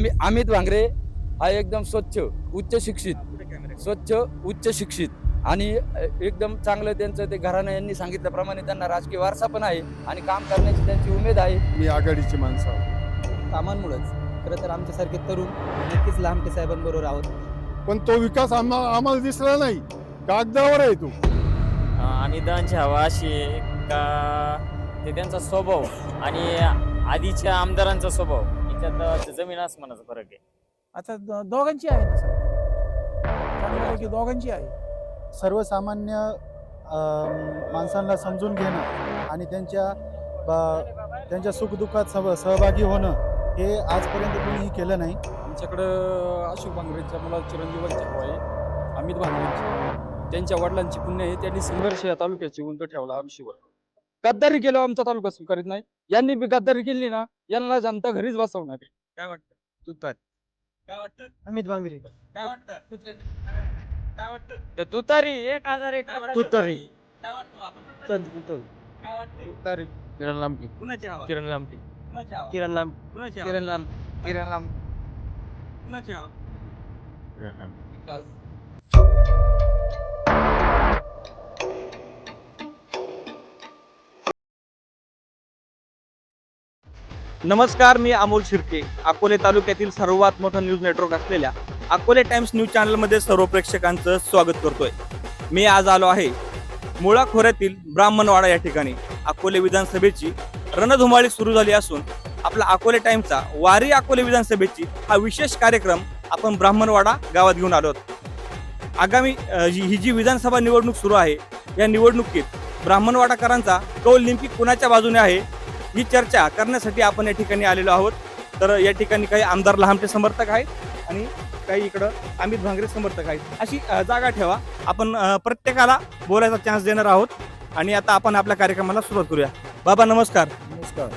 आम्ही अमित भांगरे हा एकदम स्वच्छ उच्च शिक्षित. स्वच्छ उच्च शिक्षित. आणि एकदम चांगलं त्यांचं ते घराणं यांनी सांगितल्याप्रमाणे त्यांना राजकीय वारसा पण आहे आणि काम करण्याची त्यांची उमेद आहे. मी आघाडीची माणसं आहोत. कामांमुळेच. खरं तर आमच्यासारखे तरुण नक्कीच लांबटे साहेबांबरोबर आहोत. पण तो विकास आम्हाला आम्हाला दिसला नाही. कागदावर आहे तो. आणि दानची हवा अशी आहे का? ते त्यांचा स्वभाव आणि आधीच्या आमदारांचा स्वभाव. जमीन आसमानाचा फरक आहे. आता दो- दोघांची आहे ना सर? चांगल्यापैकी दोघांची आहे. सर्वसामान्य माणसांना समजून घेणं आणि त्यांच्या ब- त्यांच्या सुखदुःखात सह सहभागी होणं हे आजपर्यंत कोणीही केलं नाही. आमच्याकडं अशोक भांगरेंच्या मला चिरंजीवांची हवा आहे अमित भांगरेंची त्यांच्या वडिलांची पुण्य आहे त्यांनी संघर्ष या तालुक्याची उंच ठेवला आमशीवर गद्दारी केलं आमचा तालुका स्वीकारत नाही. यांनी बी गद्दारी केली ना यांना जनता घरीच बसवणार आहे. काय वाटतं? तुतारी. काय वाटतं? अमित भांगरे काय वाटतं? काय वाटतं? तुतारी एक हजार एक तुतारी. काय वाटतं आपण? काय वाटतं? तुतारी. किरण लांबी कुणाची हवा? किरण लांबी. किरण लांब. किरण लांब. किरण लांब. नमस्कार मी अमोल शिर्के. अकोले तालुक्यातील सर्वात मोठं न्यूज नेटवर्क असलेल्या अकोले टाइम्स न्यूज चॅनलमध्ये सर्व प्रेक्षकांचं स्वागत करतोय. मी आज आलो आहे मुळा खोऱ्यातील ब्राह्मणवाडा या ठिकाणी. अकोले विधानसभेची रणधुमाळी सुरू झाली असून आपला अकोले टाइम्सचा वारी अकोले विधानसभेची हा विशेष कार्यक्रम आपण ब्राह्मणवाडा गावात घेऊन आलो आहोत. आगामी जी- ही जी विधानसभा निवडणूक सुरू आहे या निवडणुकीत ब्राह्मणवाडाकरांचा कौल नेमकी कुणाच्या बाजूने आहे ही चर्चा करण्यासाठी आपण या ठिकाणी आलेलो आहोत. तर या ठिकाणी काही आमदार लहानटे समर्थक आहेत आणि काही इकडं अमित भांगरे समर्थक आहेत. अशी जागा ठेवा. आपण प्रत्येकाला बोलायचा चान्स देणार आहोत. आणि आता आपण आपल्या कार्यक्रमाला सुरुवात करूया. बाबा नमस्कार. नमस्कार.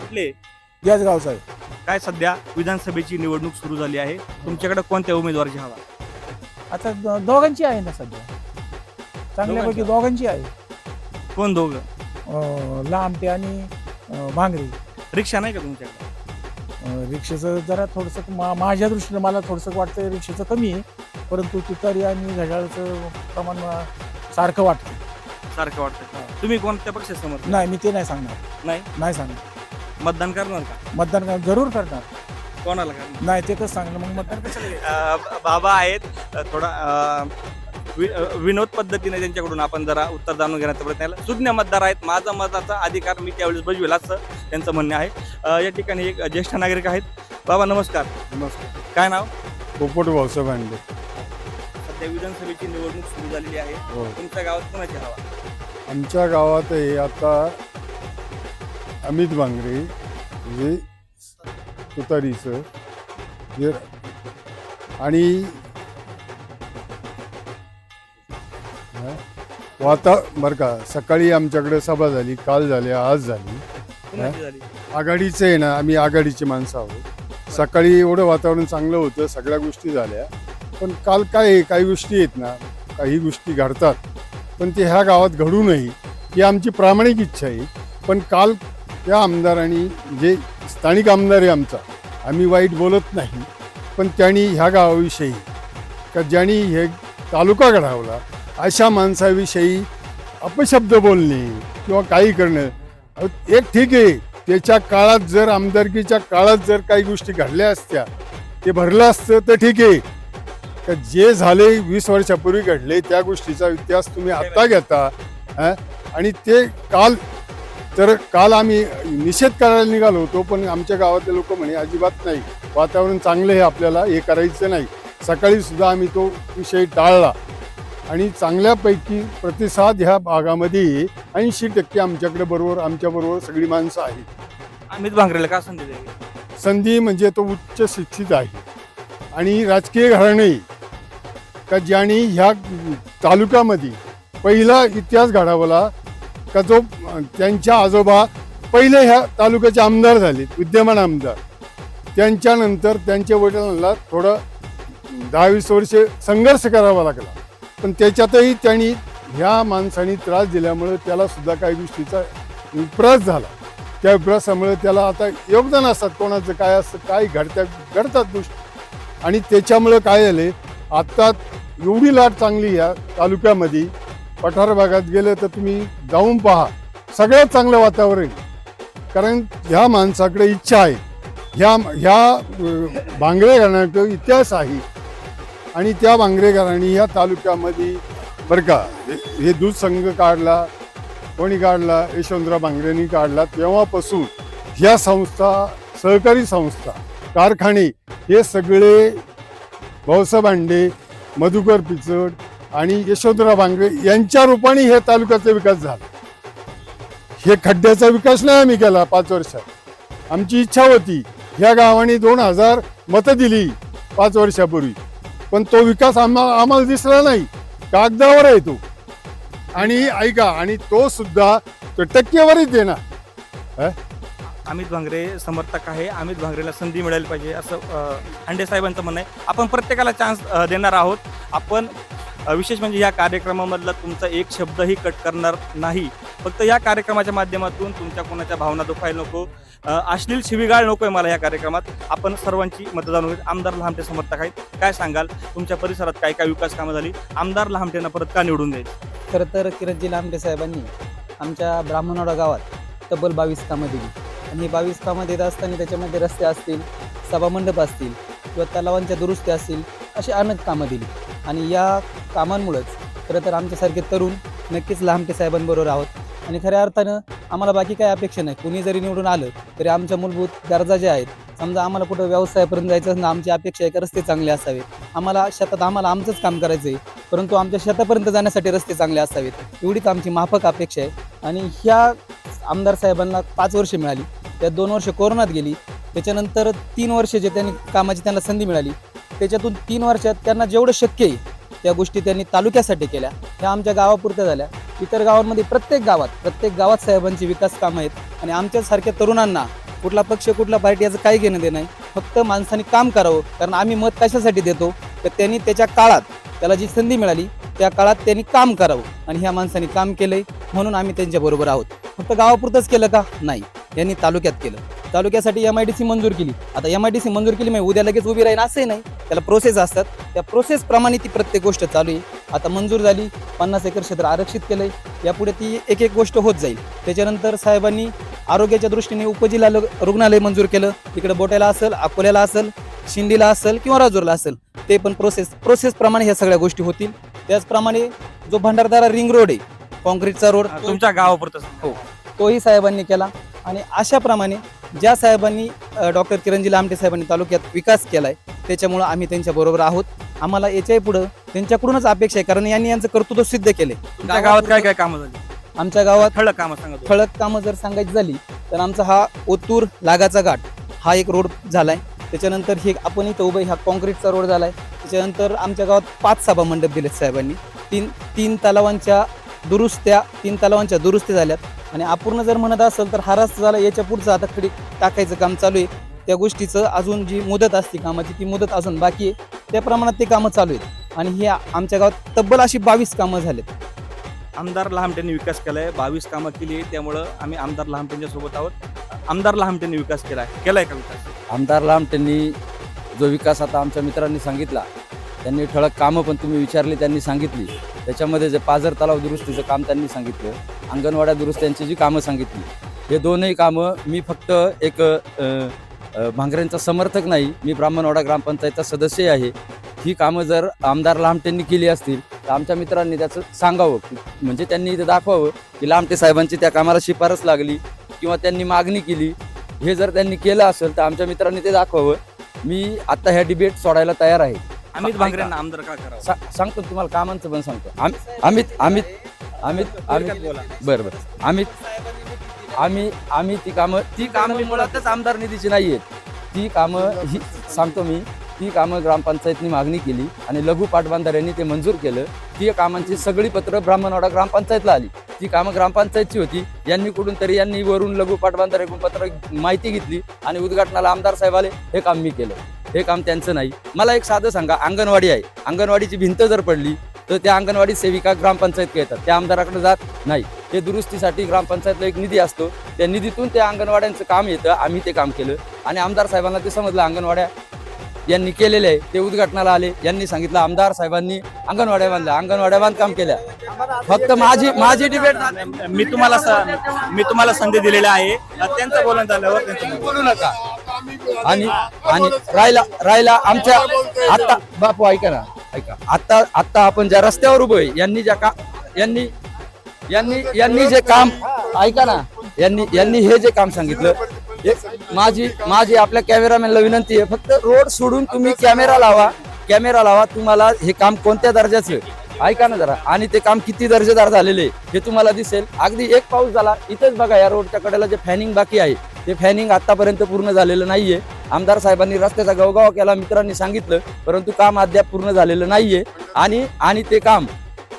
कुठले? याच गावचा आहे काय सध्या विधानसभेची निवडणूक सुरू झाली आहे? तुमच्याकडे कोणत्या उमेदवाराची हवा? आता दोघांची आहे ना सध्या. चांगल्यापैकी दोघांची? आहे. कोण दोघं? लांबटे आणि भांगरे रिक्षा नाही का तुमच्याकडे? रिक्षेचं जरा थोडंसं मा- माझ्या दृष्टीनं मला थोडंसं वाटतं रिक्षेचं कमी आहे परंतु तुतारी आणि घड्याळचं प्रमाण मला सारखं वाटतं सारखं वाटतं तुम्ही कोणत्या पक्षात समर्थ नाही मी ते नाही सांगणार. नाही? नाही सांगणार. मतदान करणार का? मतदान कर- जरूर करणार. कोणाला करणार? नाही ते कसं सांगणार? मग मतदान कशाला अ, बाबा आहेत अ, थोडा अ, वि- विनोद पद्धतीने त्यांच्याकडून आपण जरा उत्तर जाणून घेण्याचा प्रयत्न केला. सुज्ञ मतदार आहेत माझा मताचा अधिकार मी त्यावेळेस बजवेल असं त्यांचं म्हणणं आहे. या ठिकाणी एक ज्येष्ठ नागरिक आहेत. बाबा नमस्कार. नमस्कार. काय नाव? पोपट भाऊसाहेब भांडे सध्या विधानसभेची निवडणूक सुरू झालेली आहे. हो. तुमच्या गावात कोणाची हवा? आमच्या गावात आहे आता अमित म्हणजे तुतारीचं जे आणि वाता बरं का सकाळी आमच्याकडे सभा झाली काल झाली आज झाली आघाडीचं आहे ना आम्ही आघाडीची माणसं आहोत. सकाळी एवढं वातावरण चांगलं होतं सगळ्या गोष्टी झाल्या. पण काल काय काही गोष्टी आहेत ना काही गोष्टी घडतात. पण ते ह्या गावात घडू नये ही आमची प्रामाणिक इच्छा आहे. पण काल त्या आमदारांनी जे स्थानिक आमदार आहे आमचा आम्ही वाईट बोलत नाही. पण त्यांनी ह्या गावाविषयी का ज्यांनी हे तालुका घडवला अशा माणसाविषयी अपशब्द बोलणे किंवा काही करणं. एक ठीक आहे त्याच्या काळात जर आमदारकीच्या काळात जर काही गोष्टी घडल्या असत्या ते भरलं असतं तर ठीक आहे. का जे झाले वीस वर्षापूर्वी घडले त्या गोष्टीचा इतिहास तुम्ही आत्ता घेता आणि ते काल तर काल आम्ही निषेध करायला निघालो होतो पण आमच्या गावातले लोक म्हणे अजिबात नाही वातावरण चांगलं हे आपल्याला हे करायचं नाही. सकाळी सुद्धा आम्ही तो विषय टाळला. आणि चांगल्यापैकी प्रतिसाद ह्या भागामध्ये ऐंशी टक्के आमच्याकडे बरोबर आमच्याबरोबर सगळी माणसं आहेत. अमित भांगरेला का संधी द्यावी संधी म्हणजे तो उच्च शिक्षित आहे. आणि राजकीय घराणे का ज्यांनी ह्या तालुक्यामध्ये पहिला इतिहास घडवला का जो त्यांच्या आजोबा पहिले ह्या तालुक्याचे आमदार झाले विद्यमान आमदार. त्यांच्यानंतर त्यांच्या वडिलांना थोडं दहा वीस वर्षे संघर्ष करावा लागला. पण त्याच्यातही त्यांनी ह्या माणसाने त्रास दिल्यामुळे त्याला सुद्धा काही गोष्टीचा विप्रास झाला. त्या विप्रासामुळे त्याला आता योगदान असतात कोणाचं काय असतं काय घडत्या घडतात गोष्टी. आणि त्याच्यामुळं काय झाले आत्ता एवढी लाट चांगली या तालुक्यामध्ये पठार भागात गेलं तर तुम्ही जाऊन पहा सगळ्यात चांगलं वातावरण कारण ह्या माणसाकडे इच्छा आहे. ह्या ह्या भांगड्या घालण्याचा इतिहास आहे. आणि त्या भांगरे ह्या तालुक्यामध्ये बरं का हे- दूध संघ काढला कोणी काढला यशवंतराव बांगरेंनी काढला तेव्हापासून ह्या संस्था सहकारी संस्था कारखाने हे सगळे भाऊसाहेब भांडे मधुकर पिचड आणि यशवंतराव भांगरे यांच्या रूपाने हे तालुक्याचा विकास झाला. हे खड्ड्याचा विकास नाही आम्ही केला पाच वर्षात. आमची इच्छा होती ह्या गावाने दोन हजार मतं दिली पाच वर्षापूर्वी. पण तो विकास आम्हा आम्हाला दिसला नाही. कागदावर आहे तो. आणि ऐका आणि तो सुद्धा तो टक्केवारीच देणार. अमित भांगरे समर्थक आहे. अमित भांगरेला संधी मिळाली पाहिजे असं अ, हांडे साहेबांचं म्हणणं आहे. आपण प्रत्येकाला चान्स देणार आहोत. आपण विशेष म्हणजे या कार्यक्रमामधला तुमचा एक शब्दही कट करणार नाही. फक्त या कार्यक्रमाच्या माध्यमातून तुमच्या कोणाच्या भावना दुखायला नको. अश्लील शिवीगाळ नको आहे मला या कार्यक्रमात. आपण सर्वांची मतदान होईल. आमदार लहामटे समर्थक आहेत. काय सांगाल? तुमच्या परिसरात काय काय विकास कामं झाली? आमदार लहामटेंना परत का निवडून द्यायचं खरं तर किरणजी लांबे साहेबांनी आमच्या ब्राह्मणवाडा गावात तब्बल बावीस कामं दिली. आणि बावीस कामं देत असताना त्याच्यामध्ये रस्ते असतील सभामंडप असतील किंवा तलावांच्या दुरुस्त्या असतील अशी अनेक कामं दिली. आणि या कामांमुळेच. खरं तर आमच्यासारखे तरुण नक्कीच लहानटे साहेबांबरोबर आहोत. आणि खऱ्या अर्थानं आम्हाला बाकी काही अपेक्षा नाही. कुणी जरी निवडून आलं तरी आमच्या मूलभूत गरजा ज्या आहेत समजा आम्हाला कुठं व्यवसायापर्यंत जायचं असं ना आमची अपेक्षा आहे का रस्ते चांगले असावेत आम्हाला शेतात आम्हाला आमचंच काम करायचं आहे परंतु आमच्या शेतापर्यंत जाण्यासाठी रस्ते चांगले असावेत. एवढीच आमची माफक अपेक्षा आहे. आणि ह्या आमदार साहेबांना पाच वर्षे मिळाली. त्यात दोन वर्ष कोरोनात गेली. त्याच्यानंतर तीन वर्ष जे त्यांनी कामाची त्यांना संधी मिळाली. त्याच्यातून तीन वर्षात त्यांना जेवढं शक्य आहे त्या गोष्टी त्यांनी तालुक्यासाठी केल्या. ह्या आमच्या गावापुरत्या झाल्या. इतर गावांमध्ये प्रत्येक गावात प्रत्येक गावात साहेबांची विकास कामं आहेत. आणि आमच्यासारख्या तरुणांना कुठला पक्ष कुठला पार्टी याचं काही घेणं देणं नाही. फक्त माणसाने काम करावं. कारण आम्ही मत कशासाठी देतो? तर त्यांनी त्याच्या काळात त्याला जी संधी मिळाली त्या काळात त्यांनी काम करावं. आणि ह्या माणसाने काम केलंय म्हणून आम्ही त्यांच्याबरोबर आहोत. फक्त गावापुरतंच केलं का? नाही. यांनी तालुक्यात केलं. तालुक्यासाठी एम आय डी सी मंजूर केली. आता एम आय डी सी मंजूर केली म्हणजे उद्या लगेच उभी राहील असंही नाही. त्याला प्रोसेस असतात. त्या प्रोसेसप्रमाणे ती प्रत्येक गोष्ट चालू आहे. आता मंजूर झाली पन्नास एकर क्षेत्र आरक्षित केलंय. यापुढे ती एक एक गोष्ट होत जाईल. त्याच्यानंतर साहेबांनी आरोग्याच्या दृष्टीने उपजिल्हा रुग्णालय मंजूर केलं. इकडे बोटायला असेल अकोल्याला असेल शिंदीला असेल किंवा राजूरला असेल ते पण प्रोसेस प्रोसेसप्रमाणे ह्या सगळ्या गोष्टी होतील. त्याचप्रमाणे जो भंडारदारा रिंग रोड आहे कॉन्क्रीटचा रोड तुमच्या गावापुरतं. हो. तोही साहेबांनी केला. आणि अशाप्रमाणे ज्या साहेबांनी डॉक्टर किरणजी लामटे साहेबांनी तालुक्यात विकास केलाय त्याच्यामुळं आम्ही त्यांच्याबरोबर आहोत. आम्हाला याच्याही पुढं त्यांच्याकडूनच अपेक्षा आहे कारण यांनी यांचं कर्तृत्व सिद्ध केले तुमच्या गावात काय काय कामं झाली? आमच्या गावात ठळक कामं सांगा तुम्ही. ठळक कामं जर सांगायची झाली तर आमचा हा ओतूर लागाचा घाट हा एक रोड झालाय. त्याच्यानंतर हे आपण इथं उभं आहे, हा कॉन्क्रीटचा रोड झालाय. त्याच्यानंतर आमच्या गावात पाच सभा मंडप दिलेत साहेबांनी. तीन तीन तलावांच्या दुरुस्त्या तीन तलावांच्या दुरुस्त्या झाल्यात. आणि अपूर्ण जर म्हणत असेल तर हा रस्ता झाला याच्या पुढचं आता खडी टाकायचं काम चालू आहे. त्या गोष्टीचं अजून जी मुदत असते कामाची ती मुदत अजून बाकी आहे. त्या प्रमाणात ते कामं चालू आहेत. आणि हे आमच्या गावात तब्बल अशी बावीस कामं झालेत. आमदार लहामटेंनी विकास केलाय. बावीस कामं केली आहे त्यामुळं आम्ही आमदार लहामटेंच्या सोबत आहोत. आमदार लहामटेंनी विकास केलाय. केलाय का विकास? आमदार लांबटेंनी जो विकास आता आमच्या मित्रांनी सांगितला त्यांनी ठळक कामं पण तुम्ही विचारली त्यांनी सांगितली. त्याच्यामध्ये जे पाझर तलाव दुरुस्तीचं काम त्यांनी सांगितलं अंगणवाड्या दुरुस्त्यांची जी कामं सांगितली हे दोनही कामं मी फक्त एक भांगऱ्यांचा समर्थक नाही मी ब्राह्मणवाडा ग्रामपंचायतचा सदस्य आहे. ही कामं जर आमदार लामटेंनी केली असतील तर आमच्या मित्रांनी त्याचं सांगावं म्हणजे त्यांनी इथं दाखवावं की लामटे साहेबांची त्या कामाला शिफारस लागली किंवा त्यांनी मागणी केली. हे जर त्यांनी केलं असेल तर आमच्या मित्रांनी ते दाखवावं. मी आत्ता ह्या डिबेट सोडायला तयार आहे. अमित आमदार का करावं? सा- सांगतो तुम्हाला कामांचं पण सांगतो. आम- अमित अमित अमित थोडक्यात अमित. बोला. बरं बरं. अमित आम्ही आम्ही ती कामं ती कामं मुळातच आमदार निधीची नाही आहेत ती कामं ही सांगतो मी. ती कामं ग्रामपंचायतनी मागणी केली आणि लघु पाटबंधाऱ्यांनी ते मंजूर केलं. ती कामांची सगळी पत्र ब्राह्मणवाडा ग्रामपंचायतला आली. ती कामं ग्रामपंचायतची होती. यांनी कुठून तरी यांनी वरून लघु पाटबंधाऱ्याकडून पत्र माहिती घेतली आणि उद्घाटनाला आमदार साहेब आले हे काम मी केलं. हे काम त्यांचं नाही. मला एक साधं सांगा अंगणवाडी आहे. अंगणवाडीची भिंत जर पडली तर त्या अंगणवाडी सेविका ग्रामपंचायत येतात त्या आमदाराकडे जात नाही. ते दुरुस्तीसाठी ग्रामपंचायतला एक निधी असतो. त्या निधीतून त्या अंगणवाड्यांचं काम येतं. आम्ही ते काम केलं. आणि आमदार साहेबांना ते समजलं. अंगणवाड्या यांनी केलेले आहे. ते उद्घाटनाला आले. यांनी सांगितलं आमदार साहेबांनी अंगणवाड्या बांधल्या. अंगणवाड्या बांधकाम केल्या. फक्त माझी माझी डिबेट मी तुम्हाला मी तुम्हाला संधी दिलेली आहे. त्यांचं बोलणं झाल्यावर. बोलू नका. आणि आणि राहिला राहिला आमच्या आता बापू ऐका ना ऐका. आता आता आपण ज्या रस्त्यावर उभो आहे यांनी ज्या का यांनी यांनी यांनी जे काम ऐका ना यांनी यांनी हे जे काम सांगितलं माझी माझी आपल्या कॅमेरामॅनला विनंती आहे फक्त रोड सोडून तुम्ही कॅमेरा लावा. कॅमेरा लावा तुम्हाला हे काम कोणत्या दर्जाचं? ऐका ना जरा. आणि ते काम किती दर्जेदार झालेले हे तुम्हाला दिसेल. अगदी एक पाऊस झाला इथेच बघा या रोडच्या कडेला जे फॅनिंग बाकी आहे. ते फॅनिंग आतापर्यंत पूर्ण झालेलं नाहीये. आमदार साहेबांनी रस्त्याचा गवगाव केला मित्रांनी सांगितलं परंतु काम अद्याप पूर्ण झालेलं नाहीये. आणि आणि ते काम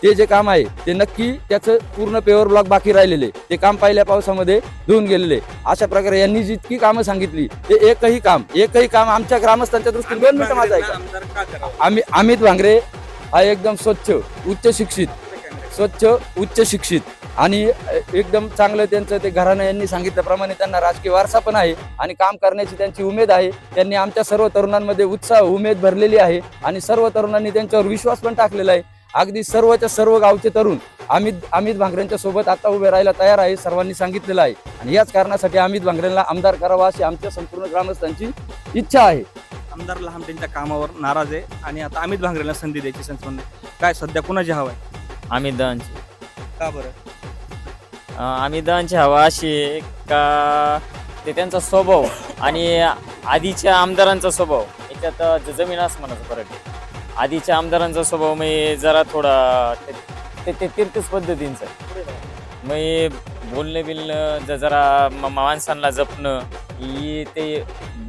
ते जे काम आहे ते नक्की त्याचं पूर्ण पेवर ब्लॉक बाकी राहिलेले ते काम पहिल्या पावसामध्ये धुवून गेलेले अशा प्रकारे यांनी जितकी कामं सांगितली ते एकही काम एकही काम आमच्या ग्रामस्थांच्या दृष्टीने दोन मिनिटं माझं ऐका? आम्ही अमित भांगरे हा एकदम स्वच्छ उच्च शिक्षित. स्वच्छ उच्च शिक्षित. आणि एकदम चांगलं त्यांचं ते घराणं यांनी सांगितल्याप्रमाणे त्यांना राजकीय वारसा पण आहे आणि काम करण्याची त्यांची उमेद आहे. त्यांनी आमच्या सर्व तरुणांमध्ये उत्साह उमेद भरलेली आहे आणि सर्व तरुणांनी त्यांच्यावर विश्वास पण टाकलेला आहे. अगदी सर्वच्या सर्व गावचे तरुण अमित अमित भांगरेंच्या सोबत आता उभे राहायला तयार आहे सर्वांनी सांगितलेलं आहे. आणि याच कारणासाठी अमित भांगरेंना आमदार करावा अशी आमच्या संपूर्ण ग्रामस्थांची इच्छा आहे. आमदार लहान त्यांच्या कामावर नाराज आहे आणि आता अमित भांगरेला संधी द्यायची संस्बंध काय सध्या कुणाची हवा आहे? अमित दादांची. का बरं? अमित दादांची हवा अशी आहे का ते त्यांचा स्वभाव आणि आधीच्या आमदारांचा स्वभाव. याच्यात ज- जमीन आसमानाचा फरक आहे. आधीच्या आमदारांचा स्वभाव म्हणजे जरा थोडा ते- ते ते तिरकस पद्धतींचा आहे. बोलणं बिलणं ज- जरा म- माणसांना जपणं ही ते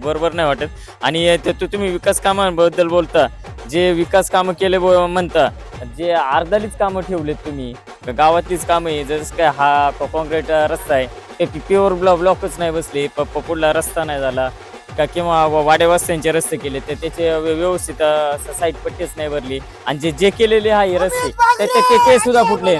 बरोबर नाही वाटत. आणि त्यातून तुम्ही विकास कामांबद्दल बोलता जे विकास कामं केले म्हणता जे अर्धालीच कामं ठेवलेत तुम्ही गावातलीच कामं आहे जसं काय हा कॉन्क्रीट रस्ता आहे ते पी- प्युअर ब्लॉक ब्लॉकच नाही बसले प पुढला रस्ता नाही झाला का किंवा व- रस्ते केले तर त्याचे व्यवस्थित साईड पट्टीच नाही भरली. आणि जे जे केलेले आहे रस्ते ते ते- सुद्धा फुटले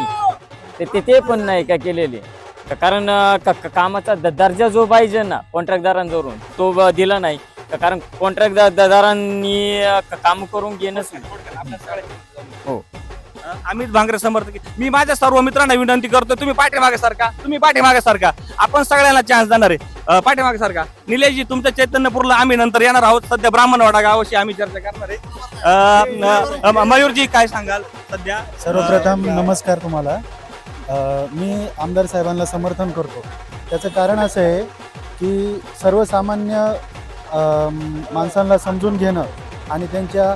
ते ते पण नाही का केलेले? का- कारण अं, का- का- कामाचा द- दर्जा जो पाहिजे ना कॉन्ट्रॅक्टदारांजवळून तो ब- दिला नाही. का- कारण कॉन्ट्रॅक्टदारांनी काम करून घेणंच नाही अं, अमित भांगरे समर्थक. आहे. मी माझ्या सर्व मित्रांना विनंती करतो तुम्ही पाठीमागे सारखा तुम्ही पाठीमागे सारखा आपण सगळ्यांना चान्स देणार आहे. अं, पाठीमागे सारखा निलेशजी तुमच्या चैतन्यपूरला आम्ही नंतर येणार आहोत. सध्या ब्राह्मणवाडा गावाशी आम्ही चर्चा करणार आहे. अं, अं, अं, मयूरजी काय सांगाल सध्या? सर्वप्रथम नमस्कार तुम्हाला. मी आमदार साहेबांना समर्थन करतो. त्याचं कारण असं आहे की सर्वसामान्य माणसांना समजून घेणं आणि त्यांच्या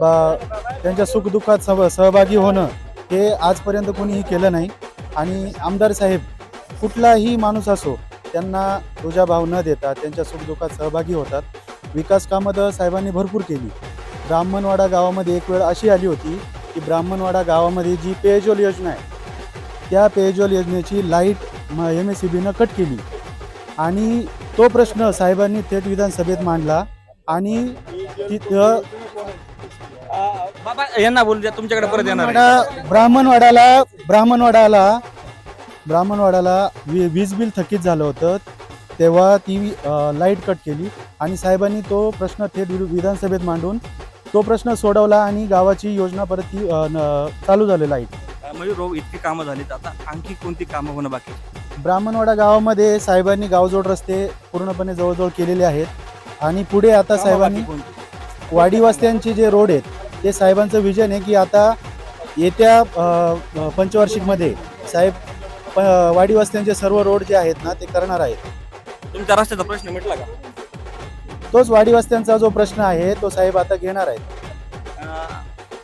बा त्यांच्या सुखदुःखात सह सहभागी होणं हे आजपर्यंत कोणीही केलं नाही. आणि आमदार साहेब कुठलाही माणूस असो त्यांना तुझ्याभाव न देता त्यांच्या सुखदुःखात सहभागी होतात. विकास कामं तर साहेबांनी भरपूर केली. ब्राह्मणवाडा गावामध्ये एक वेळ अशी आली होती की ब्राह्मणवाडा गावामध्ये जी पेयजल योजना आहे त्या पेयजल योजनेची लाइट म एम एस सी बीनं कट केली. आणि तो प्रश्न साहेबांनी थेट विधानसभेत मांडला आणि तिथं बाबा यांना बोलू द्या तुमच्याकडे परत येणार आहे. ब्राह्मणवाडा ब्राह्मणवाड्याला ब्राह्मणवाड्याला ब्राह्मणवाड्याला वी वीज बिल थकीत झालं होतं. तेव्हा ती अ, लाइट कट केली आणि साहेबांनी तो प्रश्न थेट विधानसभेत मांडून तो प्रश्न सोडवला आणि गावाची योजना परत ती अ, न- चालू झाली लाइट. अं, मयूर भाऊ इतकी कामं झालीत. आता आणखी कोणती कामं होणं बाकी? ब्राह्मणवाडा गावामध्ये साहेबांनी गावजोड रस्ते पूर्णपणे जवळजवळ केलेले आहेत. आणि पुढे आता साहेबांनी बाकी कोणती? वाडी वस्त्यांचे जे रोड आहेत ते साहेबांचं विजन आहे की आता येत्या पंचवार्षिकमध्ये साहेब प वाडी वस्त्यांचे सर्व रोड जे आहेत ना ते करणार आहेत. तुमच्या रस्त्याचा प्रश्न मिटला का? तोच वाडी वस्त्यांचा जो प्रश्न आहे तो साहेब आता घेणार आहेत.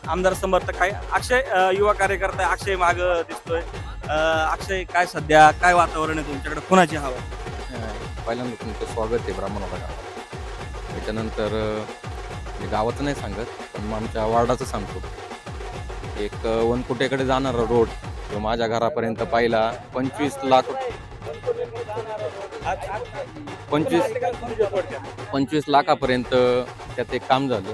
आमदार समर्थक आहे अक्षय युवा कार्यकर्ता अक्षय माग दिसतोय. अक्षय काय सध्या? काय वातावरण आहे तुमच्याकडे? कुणाची हवं? पहिल्यांदा तुमचं स्वागत आहे ब्राह्मणवाडा त्याच्यानंतर मी गावाचं नाही सांगत पण मग आमच्या वार्डाचं सांगतो. एक वनकुटेकडे जाणारा रोड तो माझ्या घरापर्यंत पाहिला पंचवीस लाख पंचवीस पंचवीस लाखापर्यंत त्यात एक काम झालं.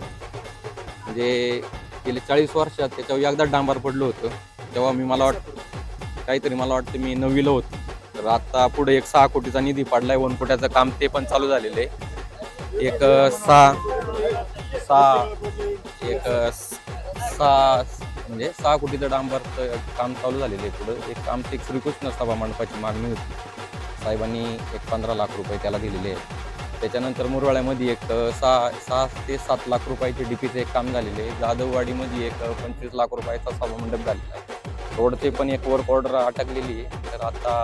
म्हणजे गेले चाळीस वर्षात त्याच्यावर एकदा डांबार पडलं होतं. तेव्हा मी मला वाटतं काहीतरी मला वाटतं मी नववीला होतो. तर आता पुढे एक सहा कोटीचा निधी पडलाय वन कोट्याचं काम ते पण चालू झालेलं आहे. एक सहा सहा एक सहा म्हणजे सहा कोटीचं डांबरचं काम चालू झालेलं आहे पुढं. एक आमची एक श्रीकृष्ण सभा मंडपाची मागणी होती. साहेबांनी एक पंधरा लाख रुपये त्याला दिलेले आहे त्याच्यानंतर मुरवाड्यामध्ये एक सहा सहा ते सात लाख रुपयाचे डीपीचं एक काम झालेले आहे. जाधववाडीमध्ये एक पंचवीस लाख रुपयाचा सभा मंडप झालेला आहे. रोडचे पण एक वर्क ऑर्डर अटकलेली आहे. तर आता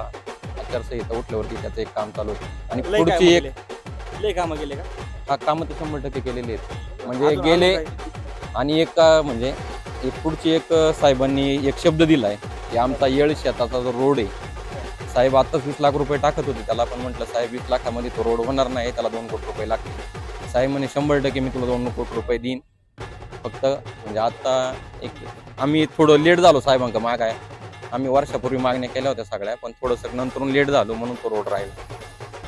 आचारसंहिता उठल्यावरती त्याचं एक काम चालू आहे आणि पुढची एक. लय कामं केले का? हा कामं तर शंभर टक्के केलेले आहेत. म्हणजे गेले? आणि एक म्हणजे एक पुढची एक साहेबांनी एक शब्द दिलाय की आमचा येळ शेताचा जो रोड आहे साहेब आत्ताच वीस लाख रुपये टाकत होते त्याला पण म्हटलं साहेब वीस लाखामध्ये तो रोड होणार नाही त्याला दोन कोटी रुपये लागतील. साहेब म्हणे शंभर टक्के मी तुला दोन कोटी रुपये देईन. फक्त म्हणजे आत्ता एक आम्ही थोडं लेट झालो साहेबांक माग आहे आम्ही वर्षापूर्वी मागण्या केल्या होत्या सगळ्या पण थोडंसं नंतरून लेट झालो म्हणून तो रोड राहिला.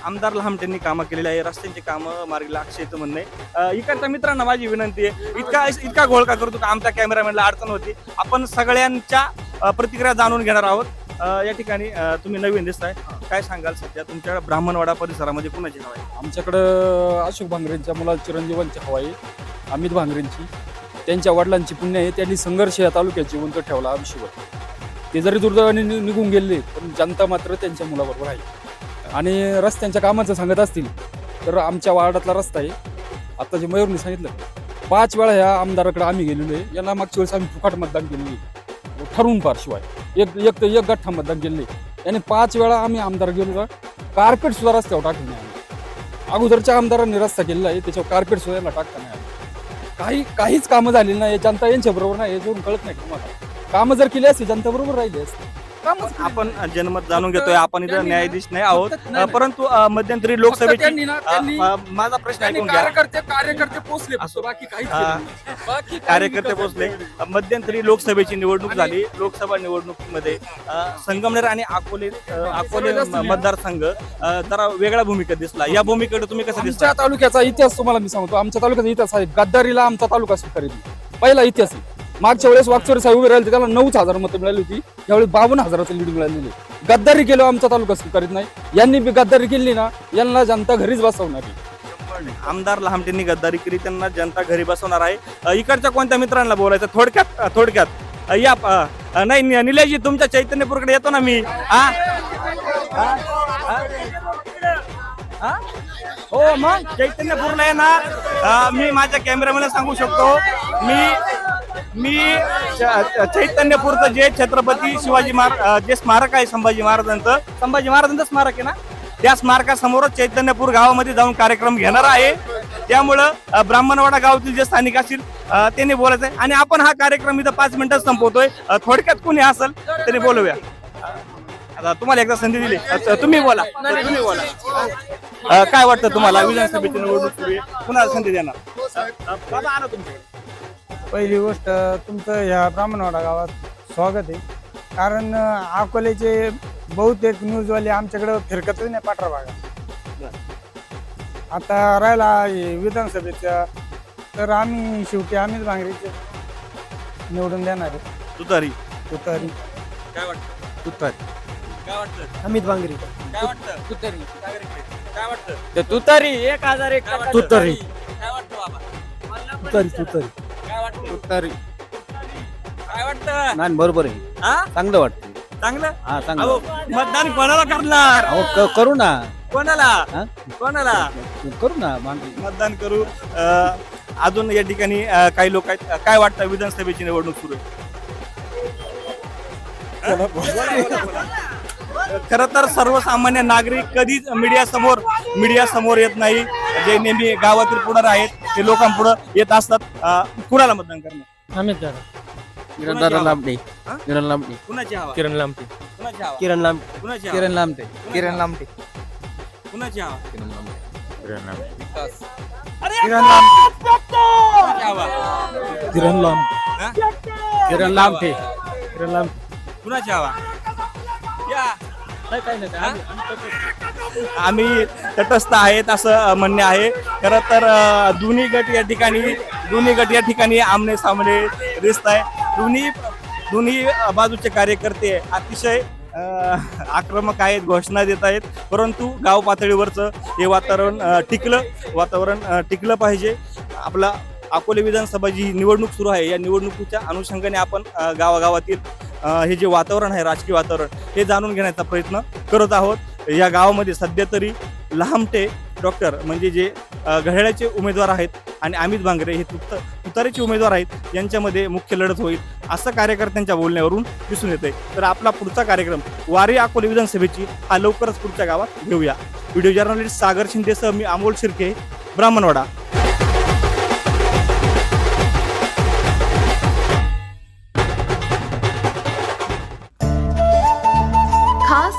आमदार लहामटेंनी कामं केलेली आहे रस्त्यांची कामं मार्गीला अक्षयचं म्हणणं. आहे इकडच्या मित्रांना माझी विनंती आहे इतका इतका घोळका करतो का? आमच्या कॅमेरामॅनला अडचण होती. आपण सगळ्यांच्या प्रतिक्रिया जाणून घेणार आहोत. या ठिकाणी तुम्ही नवीन दिसताय. काय सांगाल सध्या तुमच्या ब्राह्मणवाडा परिसरामध्ये कुणाची हवा आहे? आमच्याकडं अशोक भांगरेंच्या मुला चिरंजीवांची हवा आहे अमित भांगरेंची. त्यांच्या वडिलांची पुण्य आहे त्यांनी संघर्ष या तालुक्यात जिवंत ठेवला आयुष्यभर ते जरी दुर्दैवाने निघून गेले पण जनता मात्र त्यांच्या मुलाबरोबर आहे. आणि रस्त्यांच्या कामाचं सांगत असतील तर आमच्या वार्डातला रस्ता आहे. आता जे मयूरने सांगितलं पाच वेळा ह्या आमदाराकडे आम्ही गेलेलो आहे. यांना मागच्या वेळेस आम्ही फुकाट मतदान केलेलं आहे. ठरवून पार शिवाय एक एक तर एक गठ्ठा मतदान केलेलं याने पाच वेळा आम्ही आमदार गेलो का कार्पेट सुद्धा रस्त्यावर टाकले नाही आम्ही. अगोदरच्या आमदारांनी रस्ता केलेला आहे त्याच्यावर कार्पेट सुद्धा याला टाकता नाही काही काहीच कामं झालेली नाही जनता यांच्याबरोबर नाही हे कळत नाही तुम्हाला? कामं जर केली असती जनतेबरोबर राहिली असती. कामच आपण. जनमत जाणून घेतोय. आपण इथं न्यायाधीश नाही आहोत. परंतु अं, मध्यंतरी लोकसभेची त्यांनी ना- त्यांनी- अं, अं, माझा प्रश्न त्यांनी ऐकून घ्या. कार्यकर्ते कार्यकर्ते पोचले फक्त बाकी हा. कार्यकर्ते पोहोचले. मध्यंतरी लोकसभेची निवडणूक झाली. लोकसभा निवडणुकीमध्ये अं, संगमनेर आणि अकोले अं, अकोले जास्त म- मतदारसंघ अं, जरा वेगळा भूमिका दिसला. या भूमिकेकडे तुम्ही कसं दिसता? आमच्या तालुक्याचा इतिहास तुम्हाला मी सांगतो. आमच्या तालुक्याचा इतिहास आहे. गद्दारीला आमचा तालुका स्वीकारित नाही. पहिला इतिहास आहे. मागच्या वेळेस वागचोरे साहेब उभे राहिले त्याला नऊच हजार मतं मिळाली होती. यावेळी बावन्न हजाराचं लीड मिळालेली गद्दारी केलो आमचा तालुका स्वीकारित नाही. यांनी बी गद्दारी केली ना यांना जनता घरीच बसवणार आहे. आमदार लहामटेंनी गद्दारी केली त्यांना जनता घरी बसवणार आहे. इकडच्या कोणत्या मित्रांना बोलायचं? थोडक्यात थोडक्यात. या नाही नि- निलेशजी तुमच्या चैतन्यपूरकडे येतो ना मी. हा हा? हो मग चैतन्यपूरला आहे ना मी माझ्या कॅमेरामॅनला सांगू शकतो. मी मी चैतन्यपूरचं जे छत्रपती शिवाजी महाराज जे स्मारक आहे संभाजी महाराजांचं संभाजी महाराजांचं स्मारक आहे ना? त्या स्मारकासमोरच चैतन्यपूर गावामध्ये जाऊन कार्यक्रम घेणार आहे. त्यामुळं ब्राह्मणवाडा गावातील जे स्थानिक असतील त्यांनी बोलायचं आहे आणि आपण हा कार्यक्रम इथं पाच मिनिटात संपवतोय. थोडक्यात कुणी असेल त्यांनी बोलूया. आता तुम्हाला एकदा संधी दिली. तुम्ही बोला. तुम्ही बोला. अ, काय वाटतं तुम्हाला? विधानसभेची निवडणूक सुरू आहे. कुणाला संधी देणार? अ, बाबा आणा तुमच्याकडे पहिली गोष्ट तुमचं ह्या ब्राह्मणवाडा गावात स्वागत आहे. कारण अं, अकोल्याचे बहुतेक न्यूजवाले आमच्याकडे फिरकतच नाही पाठरा भागात. आता राहिला हे विधानसभेच्या तर आम्ही शेवटी आम्हीच भांगरीचे निवडून देणार आहे. तुतारी. तुतारी. काय वाटतं? तुतारी. काय वाटतं? अमित भांगरी. काय वाटतं? तुतारी. काय वाटतं? ते तुतारी एक हजार एक काय वाटतं? तुतारी. काय वाटतं बाबा? तुतारी तुतारी. काय वाटतं? तुतारी. काय वाटतं? नाही बरोबर आहे. हा? चांगलं वाटतं चांगलं? हा अहो मतदान कोणाला करणार? अहो करू ना. कोणाला? हा? कोणाला? करू ना मतदान करू. अं, अजून या ठिकाणी अं, काही लोक आहेत. अं, काय वाटतं? विधानसभेची निवडणूक सुरू आहे. खर तर सर्वसामान्य नागरिक कधीच मीडिया समोर मीडिया समोर येत नाही. जे नेहमी गावातील पुढार आहेत ते लोकांपुढे येत असतात. कुणाला मतदान करणार? किरण हा? किरण कुणाची हवा? किरण लांबटे किरण लांबटे कुणाची किरण लांबटे किरण लांबटे कुणाची हवा? विकास अरे किरण कुणाची हवा? किरण लांब हा? किरण लांबटे किरण लांब कुणाची हवा? आम्ही तटस्थ आहेत. असं म्हणणे आहे. खरं तर दोन्ही गट या ठिकाणी दोन्ही गट या ठिकाणी आमने सामने दिसत आहे. दोन्ही दोन्ही बाजूचे कार्यकर्ते अतिशय आक्रमक आहेत घोषणा देत आहेत. परंतु गाव पातळीवरचं हे वातावरण टिकलं वातावरण टिकलं पाहिजे. आपला अकोले विधानसभा जी निवडणूक सुरू आहे या निवडणुकीच्या अनुषंगाने आपण गावागावातील हे जे वातावरण आहे राजकीय वातावरण हे जाणून घेण्याचा प्रयत्न करत आहोत. या गावामध्ये सध्या तरी लहामटे डॉक्टर म्हणजे जे घड्याळ्याचे घड्याळाचे उमेदवार आहेत आणि अमित भांगरे हे तुत तुतारीचे उमेदवार आहेत यांच्यामध्ये मुख्य लढत होईल असं कार्यकर्त्यांच्या बोलण्यावरून दिसून येते तर आपला पुढचा कार्यक्रम वारी अकोले विधानसभेची हा लवकरच पुढच्या गावात घेऊया. व्हिडिओ जर्नलिस्ट सागर शिंदेसह मी अमोल शिर्के ब्राह्मणवाडा.